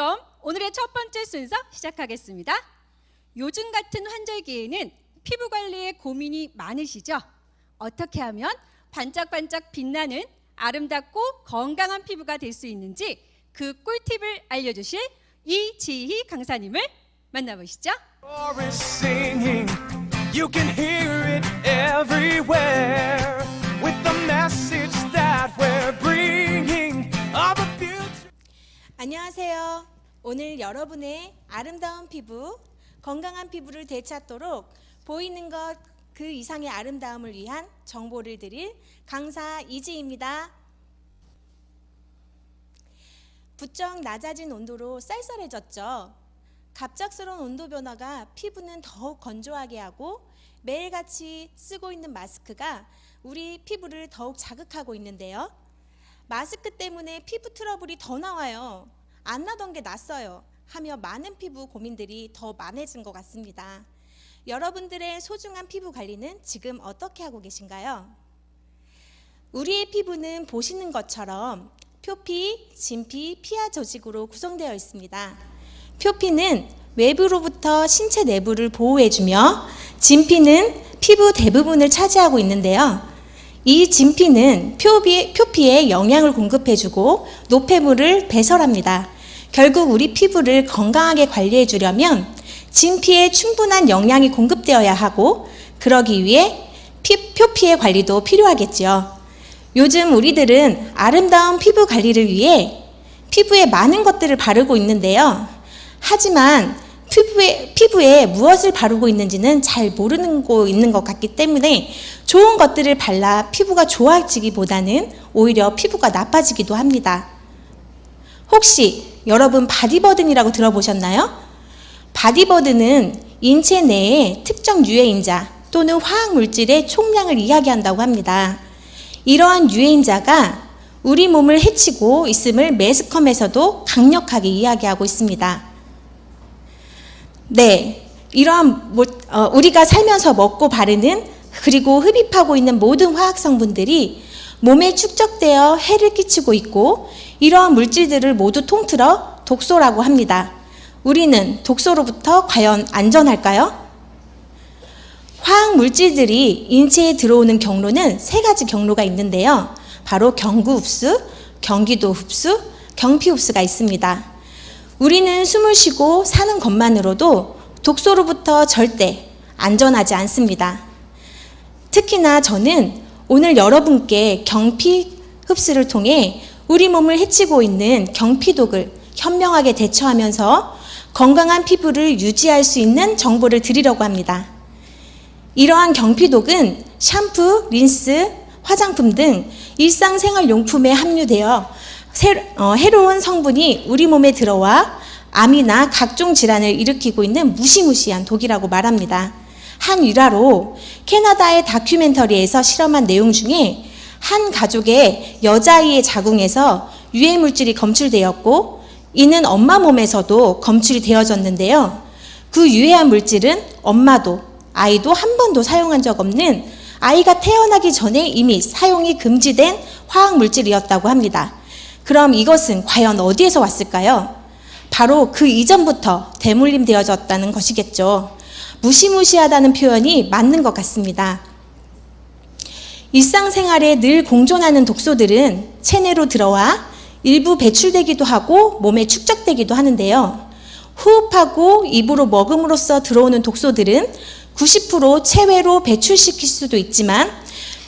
그럼 오늘의 첫 번째 순서 시작하겠습니다. 요즘 같은 환절기에는 피부 관리에 고민이 많으시죠? 어떻게 하면 반짝반짝 빛나는 아름답고 건강한 피부가 될 수 있는지 그 꿀팁을 알려주실 이지희 강사님을 만나보시죠. is singing. You can hear it everywhere with the message that we're bringing of a future. 안녕하세요. 오늘 여러분의 아름다운 피부, 건강한 피부를 되찾도록 보이는 것 그 이상의 아름다움을 위한 정보를 드릴 강사 이지입니다. 부쩍 낮아진 온도로 쌀쌀해졌죠. 갑작스러운 온도 변화가 피부는 더욱 건조하게 하고 매일같이 쓰고 있는 마스크가 우리 피부를 더욱 자극하고 있는데요. 마스크 때문에 피부 트러블이 더 나와요. 안 나던 게 났어요. 하며 많은 피부 고민들이 더 많아진 것 같습니다. 여러분들의 소중한 피부 관리는 지금 어떻게 하고 계신가요? 우리의 피부는 보시는 것처럼 표피, 진피, 피하 조직으로 구성되어 있습니다. 표피는 외부로부터 신체 내부를 보호해주며 진피는 피부 대부분을 차지하고 있는데요. 이 진피는 표피, 표피에 영양을 공급해주고 노폐물을 배설합니다. 결국 우리 피부를 건강하게 관리해 주려면 진피에 충분한 영양이 공급되어야 하고 그러기 위해 피, 표피의 관리도 필요하겠지요. 요즘 우리들은 아름다운 피부 관리를 위해 피부에 많은 것들을 바르고 있는데요. 하지만 피부에, 피부에 무엇을 바르고 있는지는 잘 모르는 거 있는 것 같기 때문에 좋은 것들을 발라 피부가 좋아지기보다는 오히려 피부가 나빠지기도 합니다. 혹시 여러분 바디버든이라고 들어보셨나요? 바디버든은 인체 내에 특정 유해인자 또는 화학 물질의 총량을 이야기한다고 합니다. 이러한 유해인자가 우리 몸을 해치고 있음을 매스컴에서도 강력하게 이야기하고 있습니다. 네, 이러한 모- 어, 우리가 살면서 먹고 바르는 그리고 흡입하고 있는 모든 화학 성분들이 몸에 축적되어 해를 끼치고 있고 이러한 물질들을 모두 통틀어 독소라고 합니다. 우리는 독소로부터 과연 안전할까요? 화학 물질들이 인체에 들어오는 경로는 세 가지 경로가 있는데요. 바로 경구 흡수, 경기도 흡수, 경피 흡수가 있습니다. 우리는 숨을 쉬고 사는 것만으로도 독소로부터 절대 안전하지 않습니다. 특히나 저는 오늘 여러분께 경피 흡수를 통해 우리 몸을 해치고 있는 경피독을 현명하게 대처하면서 건강한 피부를 유지할 수 있는 정보를 드리려고 합니다. 이러한 경피독은 샴푸, 린스, 화장품 등 일상생활 용품에 함유되어 세- 어, 해로운 성분이 우리 몸에 들어와 암이나 각종 질환을 일으키고 있는 무시무시한 독이라고 말합니다. 한 일화로 캐나다의 다큐멘터리에서 실험한 내용 중에 한 가족의 여자아이의 자궁에서 유해 물질이 검출되었고 이는 엄마 몸에서도 검출이 되어졌는데요. 그 유해한 물질은 엄마도 아이도 한 번도 사용한 적 없는 아이가 태어나기 전에 이미 사용이 금지된 화학 물질이었다고 합니다. 그럼 이것은 과연 어디에서 왔을까요? 바로 그 이전부터 대물림 되어졌다는 것이겠죠. 무시무시하다는 표현이 맞는 것 같습니다. 일상생활에 늘 공존하는 독소들은 체내로 들어와 일부 배출되기도 하고 몸에 축적되기도 하는데요. 호흡하고 입으로 먹음으로써 들어오는 독소들은 90% 체외로 배출시킬 수도 있지만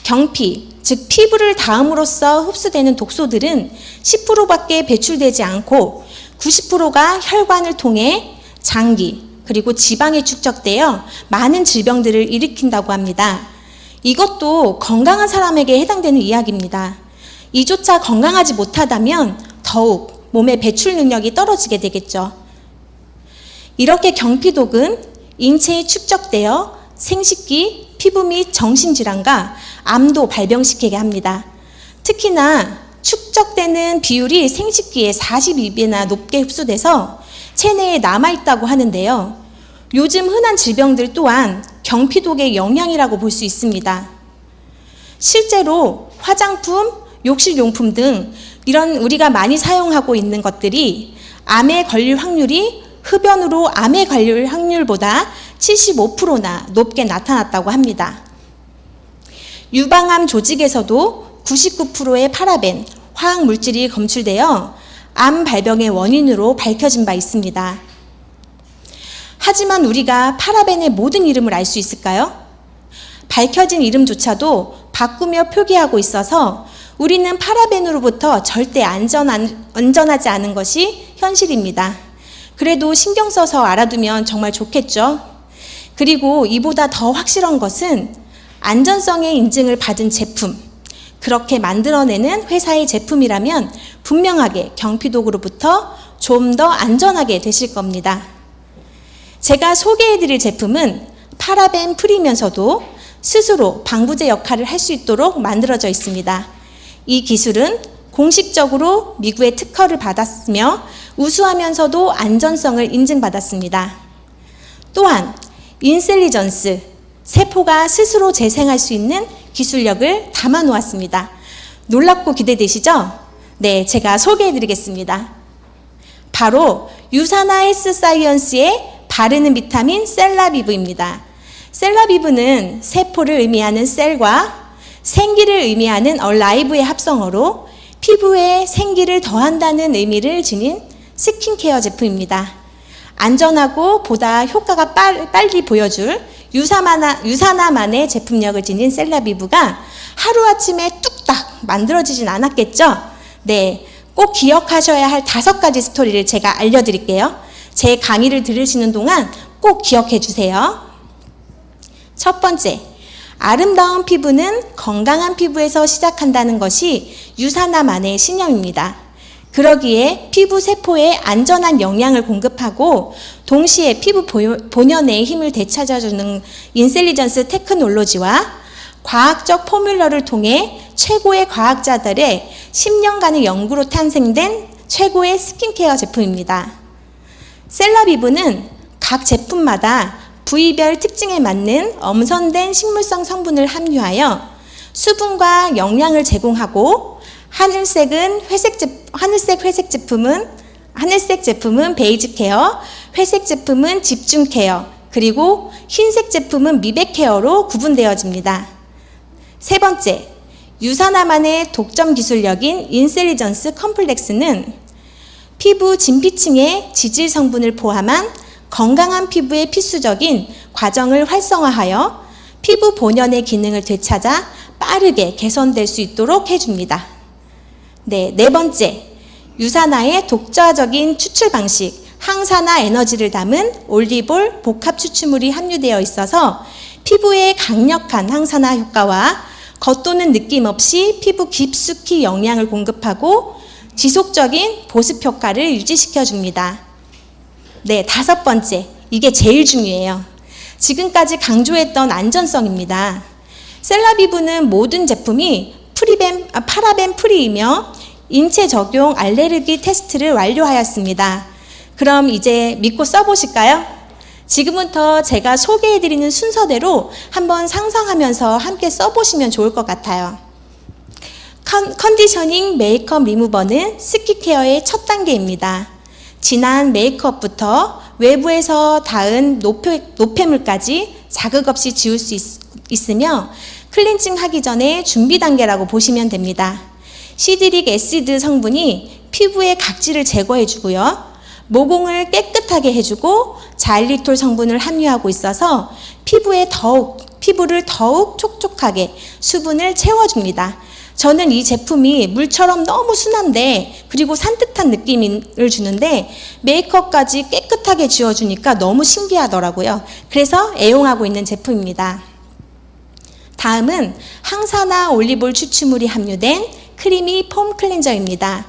경피, 즉 피부를 닿음으로써 흡수되는 독소들은 10%밖에 배출되지 않고 90%가 혈관을 통해 장기 그리고 지방에 축적되어 많은 질병들을 일으킨다고 합니다. 이것도 건강한 사람에게 해당되는 이야기입니다. 이조차 건강하지 못하다면 더욱 몸의 배출 능력이 떨어지게 되겠죠. 이렇게 경피독은 인체에 축적되어 생식기, 피부 및 정신질환과 암도 발병시키게 합니다. 특히나 축적되는 비율이 생식기의 42배나 높게 흡수돼서 체내에 남아있다고 하는데요. 요즘 흔한 질병들 또한 경피독의 영향이라고 볼 수 있습니다. 실제로 화장품, 욕실용품 등 이런 우리가 많이 사용하고 있는 것들이 암에 걸릴 확률이 흡연으로 암에 걸릴 확률보다 75%나 높게 나타났다고 합니다. 유방암 조직에서도 99%의 파라벤, 화학 물질이 검출되어 암 발병의 원인으로 밝혀진 바 있습니다. 하지만 우리가 파라벤의 모든 이름을 알 수 있을까요? 밝혀진 이름조차도 바꾸며 표기하고 있어서 우리는 파라벤으로부터 절대 안전한, 안전하지 않은 것이 현실입니다. 그래도 신경 써서 알아두면 정말 좋겠죠? 그리고 이보다 더 확실한 것은 안전성의 인증을 받은 제품, 그렇게 만들어내는 회사의 제품이라면 분명하게 경피독으로부터 좀 더 안전하게 되실 겁니다. 제가 소개해드릴 제품은 파라벤 프리면서도 스스로 방부제 역할을 할 수 있도록 만들어져 있습니다. 이 기술은 공식적으로 미국의 특허를 받았으며 우수하면서도 안전성을 인증받았습니다. 또한 인셀리전스, 세포가 스스로 재생할 수 있는 기술력을 담아 놓았습니다. 놀랍고 기대되시죠? 네, 제가 소개해 드리겠습니다. 바로 유사나 헬스 사이언스의 바르는 비타민 셀라비브입니다. 셀라비브는 세포를 의미하는 셀과 생기를 의미하는 얼라이브의 합성어로 피부에 생기를 더한다는 의미를 지닌 스킨케어 제품입니다. 안전하고 보다 효과가 빨, 빨리 보여줄 유사마나, 유사나만의 제품력을 지닌 셀라비브가 하루아침에 뚝딱 만들어지진 않았겠죠? 네. 꼭 기억하셔야 할 다섯 가지 스토리를 제가 알려드릴게요. 제 강의를 들으시는 동안 꼭 기억해 주세요. 첫 번째, 아름다운 피부는 건강한 피부에서 시작한다는 것이 유사나만의 신념입니다. 그러기에 피부 세포에 안전한 영양을 공급하고 동시에 피부 보- 본연의 힘을 되찾아주는 인셀리전스 테크놀로지와 과학적 포뮬러를 통해 최고의 과학자들의 10년간의 연구로 탄생된 최고의 스킨케어 제품입니다. 셀라비브는 각 제품마다 부위별 특징에 맞는 엄선된 식물성 성분을 함유하여 수분과 영양을 제공하고 하늘색은 회색 제, 하늘색 회색 제품은 하늘색 제품은 베이지 케어, 회색 제품은 집중 케어, 그리고 흰색 제품은 미백 케어로 구분되어집니다. 세 번째, 유사나만의 독점 기술력인 인셀리전스 컴플렉스는 피부 진피층의 지질 성분을 포함한 건강한 피부의 필수적인 과정을 활성화하여 피부 본연의 기능을 되찾아 빠르게 개선될 수 있도록 해줍니다. 네, 네 번째. 유산화의 독자적인 추출 방식, 항산화 에너지를 담은 올리볼 복합 추출물이 함유되어 있어서 피부에 강력한 항산화 효과와 겉도는 느낌 없이 피부 깊숙이 영양을 공급하고 지속적인 보습 효과를 유지시켜 줍니다. 네, 다섯 번째. 이게 제일 중요해요. 지금까지 강조했던 안전성입니다. 셀라비브는 모든 제품이 프리벤, 아, 파라벤 프리이며 인체 적용 알레르기 테스트를 완료하였습니다. 그럼 이제 믿고 써보실까요? 지금부터 제가 소개해드리는 순서대로 한번 상상하면서 함께 써보시면 좋을 것 같아요. 컨, 컨디셔닝 메이크업 리무버는 스킨케어의 첫 단계입니다. 진한 메이크업부터 외부에서 닿은 노폐, 노폐물까지 자극 없이 지울 수 있, 으며 클렌징 하기 전에 준비 단계라고 보시면 됩니다. 시드릭 애시드 성분이 피부의 각질을 제거해 주고요. 모공을 깨끗하게 해주고 자일리톨 성분을 함유하고 있어서 피부에 더욱 피부를 더욱 촉촉하게 수분을 채워줍니다. 저는 이 제품이 물처럼 너무 순한데 그리고 산뜻한 느낌을 주는데 메이크업까지 깨끗하게 지워주니까 너무 신기하더라고요. 그래서 애용하고 있는 제품입니다. 다음은 항산화 올리볼 추출물이 함유된 크리미 폼 클렌저입니다.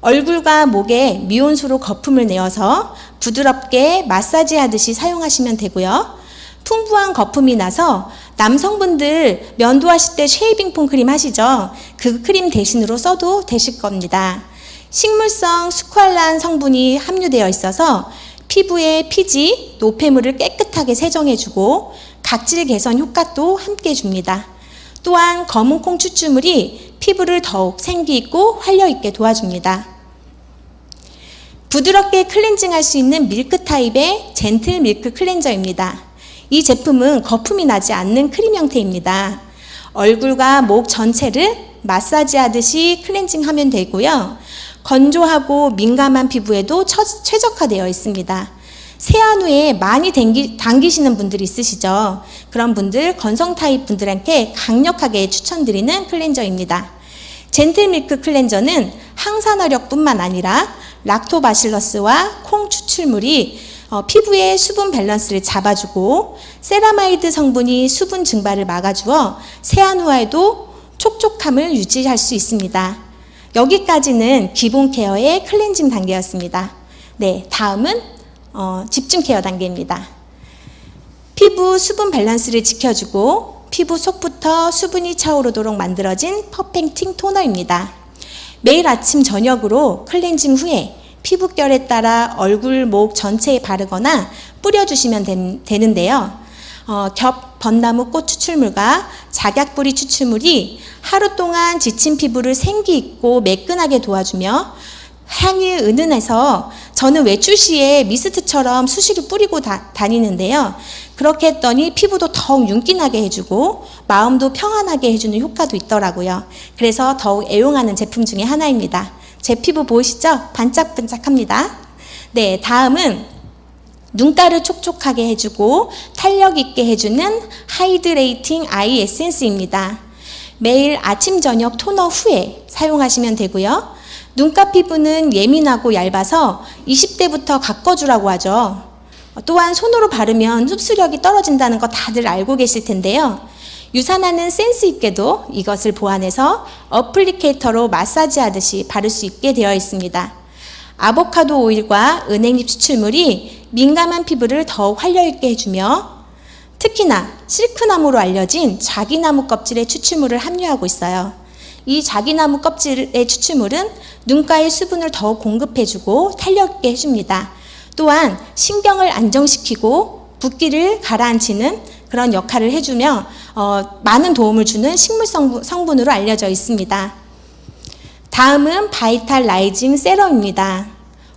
얼굴과 목에 미온수로 거품을 내어서 부드럽게 마사지 하듯이 사용하시면 되고요. 풍부한 거품이 나서 남성분들 면도하실 때 쉐이빙 폼 크림 하시죠? 그 크림 대신으로 써도 되실 겁니다. 식물성 스쿠알란 성분이 함유되어 있어서 피부의 피지, 노폐물을 깨끗하게 세정해주고 각질 개선 효과도 함께 줍니다. 또한 검은콩 추출물이 피부를 더욱 생기 있고 활력 있게 도와줍니다. 부드럽게 클렌징할 수 있는 밀크 타입의 젠틀 밀크 클렌저입니다. 이 제품은 거품이 나지 않는 크림 형태입니다. 얼굴과 목 전체를 마사지하듯이 클렌징하면 되고요. 건조하고 민감한 피부에도 처- 최적화되어 있습니다. 세안 후에 많이 당기, 당기시는 분들이 있으시죠? 그런 분들, 건성 타입 분들한테 강력하게 추천드리는 클렌저입니다. 젠틀밀크 클렌저는 항산화력뿐만 아니라 락토바실러스와 콩 추출물이 어, 피부의 수분 밸런스를 잡아주고 세라마이드 성분이 수분 증발을 막아주어 세안 후에도 촉촉함을 유지할 수 있습니다. 여기까지는 기본 케어의 클렌징 단계였습니다. 네, 다음은 어, 집중 케어 단계입니다. 피부 수분 밸런스를 지켜주고 피부 속부터 수분이 차오르도록 만들어진 퍼펙팅 토너입니다. 매일 아침 저녁으로 클렌징 후에 피부결에 따라 얼굴, 목 전체에 바르거나 뿌려주시면 된- 되는데요. 어, 겹 벚나무 꽃 추출물과 작약뿌리 추출물이 하루 동안 지친 피부를 생기 있고 매끈하게 도와주며 향이 은은해서 저는 외출 시에 미스트처럼 수시로 뿌리고 다, 다니는데요. 그렇게 했더니 피부도 더욱 윤기나게 해주고 마음도 평안하게 해주는 효과도 있더라고요. 그래서 더욱 애용하는 제품 중에 하나입니다. 제 피부 보이시죠? 반짝반짝합니다. 네, 다음은 눈가를 촉촉하게 해주고 탄력 있게 해주는 하이드레이팅 아이 에센스입니다. 매일 아침 저녁 토너 후에 사용하시면 되고요. 눈가 피부는 예민하고 얇아서 20대부터 가꿔주라고 하죠. 또한 손으로 바르면 흡수력이 떨어진다는 거 다들 알고 계실 텐데요. 유산하는 센스 있게도 이것을 보완해서 어플리케이터로 마사지 하듯이 바를 수 있게 되어 있습니다. 아보카도 오일과 은행잎 추출물이 민감한 피부를 더욱 활력있게 해주며 특히나 실크나무로 알려진 자기나무 껍질의 추출물을 함유하고 있어요. 이 자기나무 껍질의 추출물은 눈가의 수분을 더욱 공급해주고 탄력있게 해줍니다. 또한 신경을 안정시키고 붓기를 가라앉히는 그런 역할을 해주며 어, 많은 도움을 주는 식물 성분, 성분 으로 알려져 있습니다. 다음은 바이탈 라이징 세럼입니다.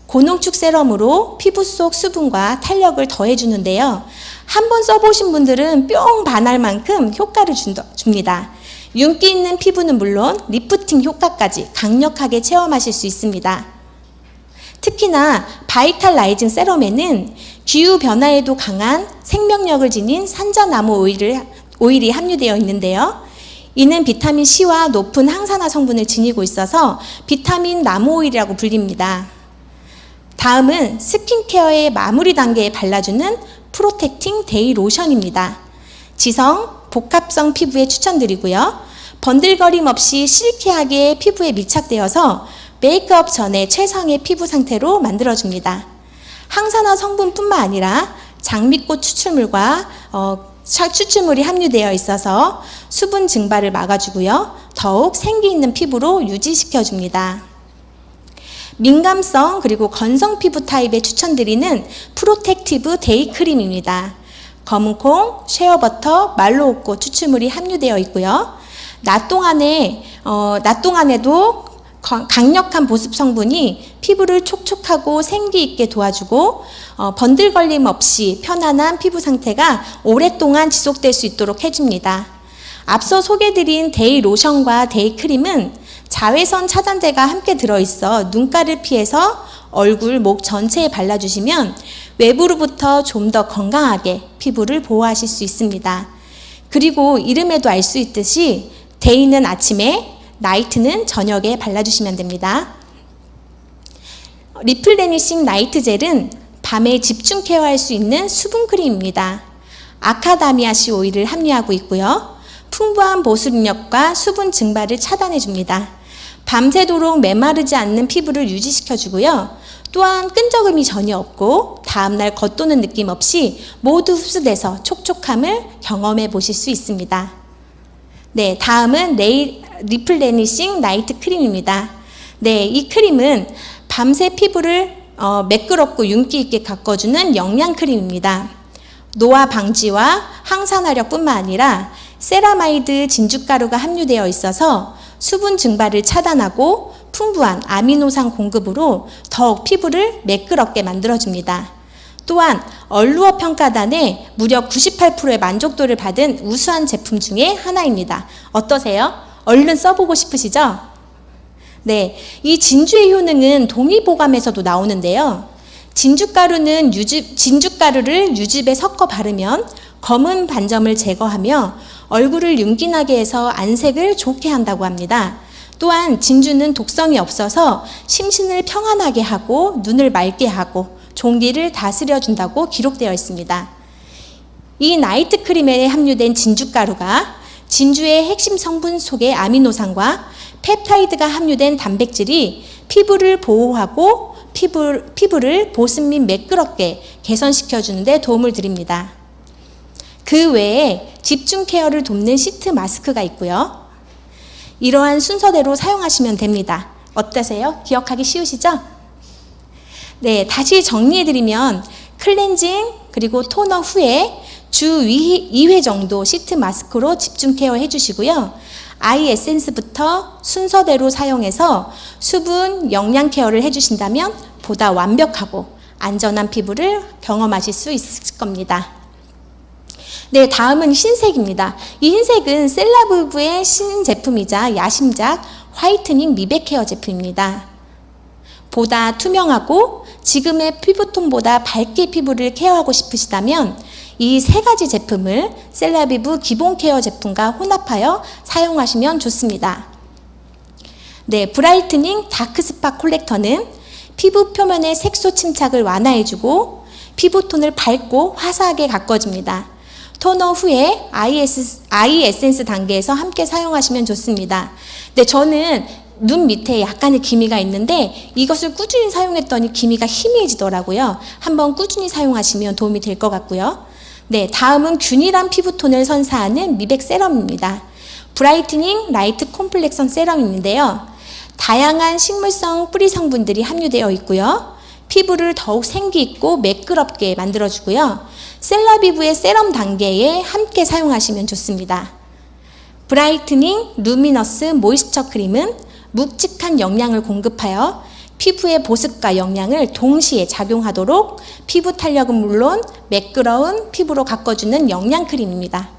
고농축 세럼으로 피부 속 수분과 탄력을 더해주는데요. 한 번 써보신 분들은 뿅 반할 만큼 효과를 준다- 줍니다. 윤기 있는 피부는 물론 리프팅 효과까지 강력하게 체험하실 수 있습니다. 특히나 바이탈 라이징 세럼에는 기후 변화에도 강한 생명력을 지닌 산자나무 오일을, 오일이 함유되어 있는데요. 이는 비타민 C와 높은 항산화 성분을 지니고 있어서 비타민 나무 오일이라고 불립니다. 다음은 스킨케어의 마무리 단계에 발라주는 프로텍팅 데이 로션입니다. 지성, 복합성 피부에 추천드리고요. 번들거림 없이 실키하게 피부에 밀착되어서 메이크업 전에 최상의 피부 상태로 만들어줍니다. 항산화 성분뿐만 아니라 장미꽃 추출물과 어, 차- 추출물이 함유되어 있어서 수분 증발을 막아주고요. 더욱 생기 있는 피부로 유지시켜 줍니다. 민감성 그리고 건성 피부 타입에 추천드리는 프로텍티브 데이 크림입니다. 검은콩, 쉐어버터, 말로우꽃 추출물이 함유되어 있고요. 낮 동안에 어, 낮 동안에도 거- 강력한 보습 성분이 피부를 촉촉하고 생기 있게 도와주고 어, 번들 걸림 없이 편안한 피부 상태가 오랫동안 지속될 수 있도록 해줍니다. 앞서 소개드린 데이 로션과 데이 크림은 자외선 차단제가 함께 들어있어 눈가를 피해서 얼굴, 목 전체에 발라주시면 외부로부터 좀 더 건강하게 피부를 보호하실 수 있습니다. 그리고 이름에도 알 수 있듯이 데이는 아침에, 나이트는 저녁에 발라주시면 됩니다. 리플레니싱 나이트 젤은 밤에 집중 케어할 수 있는 수분 크림입니다. 아카다미아시 오일을 함유하고 있고요. 풍부한 보습력과 수분 증발을 차단해 줍니다. 밤새도록 메마르지 않는 피부를 유지시켜 주고요. 또한 끈적임이 전혀 없고 다음날 겉도는 느낌 없이 모두 흡수돼서 촉촉함을 경험해 보실 수 있습니다. 네, 다음은 네일 리플레니싱 나이트 크림입니다. 네, 이 크림은 밤새 피부를 어, 매끄럽고 윤기 있게 가꿔주는 영양 크림입니다. 노화 방지와 항산화력뿐만 아니라 세라마이드 진주가루가 함유되어 있어서 수분 증발을 차단하고 풍부한 아미노산 공급으로 더욱 피부를 매끄럽게 만들어줍니다. 또한 얼루어 평가단에 무려 98%의 만족도를 받은 우수한 제품 중에 하나입니다. 어떠세요? 얼른 써보고 싶으시죠? 네, 이 진주의 효능은 동의보감에서도 나오는데요. 진주가루는 유즙, 진주가루를 유즙에 섞어 바르면 검은 반점을 제거하며 얼굴을 윤기나게 해서 안색을 좋게 한다고 합니다. 또한 진주는 독성이 없어서 심신을 평안하게 하고 눈을 맑게 하고 종기를 다스려 준다고 기록되어 있습니다. 이 나이트 크림에 함유된 진주가루가 진주의 핵심 성분 속의 아미노산과 펩타이드가 함유된 단백질이 피부를 보호하고 피부, 피부를 보습 및 매끄럽게 개선시켜 주는데 도움을 드립니다. 그 외에 집중 케어를 돕는 시트 마스크가 있고요. 이러한 순서대로 사용하시면 됩니다. 어떠세요? 기억하기 쉬우시죠? 네, 다시 정리해드리면 클렌징 그리고 토너 후에 주 2회 정도 시트 마스크로 집중 케어 해 주시고요. 아이 에센스부터 순서대로 사용해서 수분, 영양 케어를 해 주신다면 보다 완벽하고 안전한 피부를 경험하실 수 있을 겁니다. 네, 다음은 흰색입니다. 이 흰색은 셀라부부의 신제품이자 야심작 화이트닝 미백 케어 제품입니다. 보다 투명하고 지금의 피부톤보다 밝게 피부를 케어하고 싶으시다면 이 세 가지 제품을 셀라비브 기본 케어 제품과 혼합하여 사용하시면 좋습니다. 네, 브라이트닝 다크 스파 콜렉터는 피부 표면의 색소 침착을 완화해주고 피부톤을 밝고 화사하게 가꿔줍니다. 토너 후에 아이 에센스 단계에서 함께 사용하시면 좋습니다. 네, 저는 눈 밑에 약간의 기미가 있는데 이것을 꾸준히 사용했더니 기미가 희미해지더라고요. 한번 꾸준히 사용하시면 도움이 될 것 같고요. 네, 다음은 균일한 피부톤을 선사하는 미백 세럼입니다. 브라이트닝 라이트 콤플렉션 세럼인데요. 다양한 식물성 뿌리 성분들이 함유되어 있고요. 피부를 더욱 생기 있고 매끄럽게 만들어주고요. 셀라비브의 세럼 단계에 함께 사용하시면 좋습니다. 브라이트닝 루미너스 모이스처 크림은 묵직한 영양을 공급하여 피부의 보습과 영양을 동시에 작용하도록 피부 탄력은 물론 매끄러운 피부로 가꿔주는 영양 크림입니다.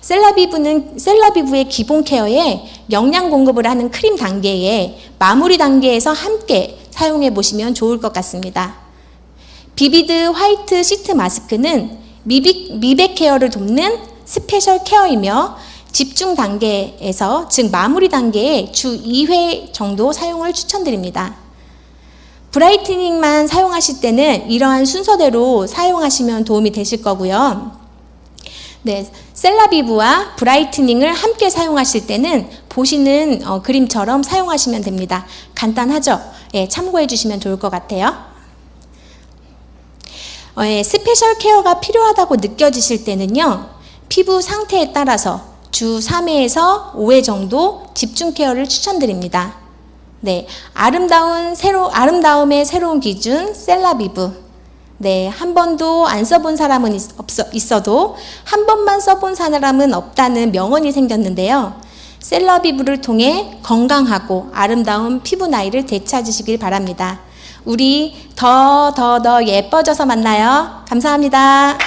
셀라비브는 셀라비브의 기본 케어에 영양 공급을 하는 크림 단계에 마무리 단계에서 함께 사용해 보시면 좋을 것 같습니다. 비비드 화이트 시트 마스크는 미백, 미백 케어를 돕는 스페셜 케어이며 집중 단계에서 즉 마무리 단계에 주 2회 정도 사용을 추천드립니다. 브라이트닝만 사용하실 때는 이러한 순서대로 사용하시면 도움이 되실 거고요. 네, 셀라비브와 브라이트닝을 함께 사용하실 때는 보시는 어, 그림처럼 사용하시면 됩니다. 간단하죠? 예, 참고해 주시면 좋을 것 같아요. 어, 예, 스페셜 케어가 필요하다고 느껴지실 때는요, 피부 상태에 따라서 주 3회에서 5회 정도 집중 케어를 추천드립니다. 네, 아름다운 새로 아름다움의 새로운 기준 셀라비브. 네, 한 번도 안 써본 사람은 있, 없어, 있어도 한 번만 써본 사람은 없다는 명언이 생겼는데요. 셀러비브를 통해 건강하고 아름다운 피부 나이를 되찾으시길 바랍니다. 우리 더 더 더 예뻐져서 만나요. 감사합니다.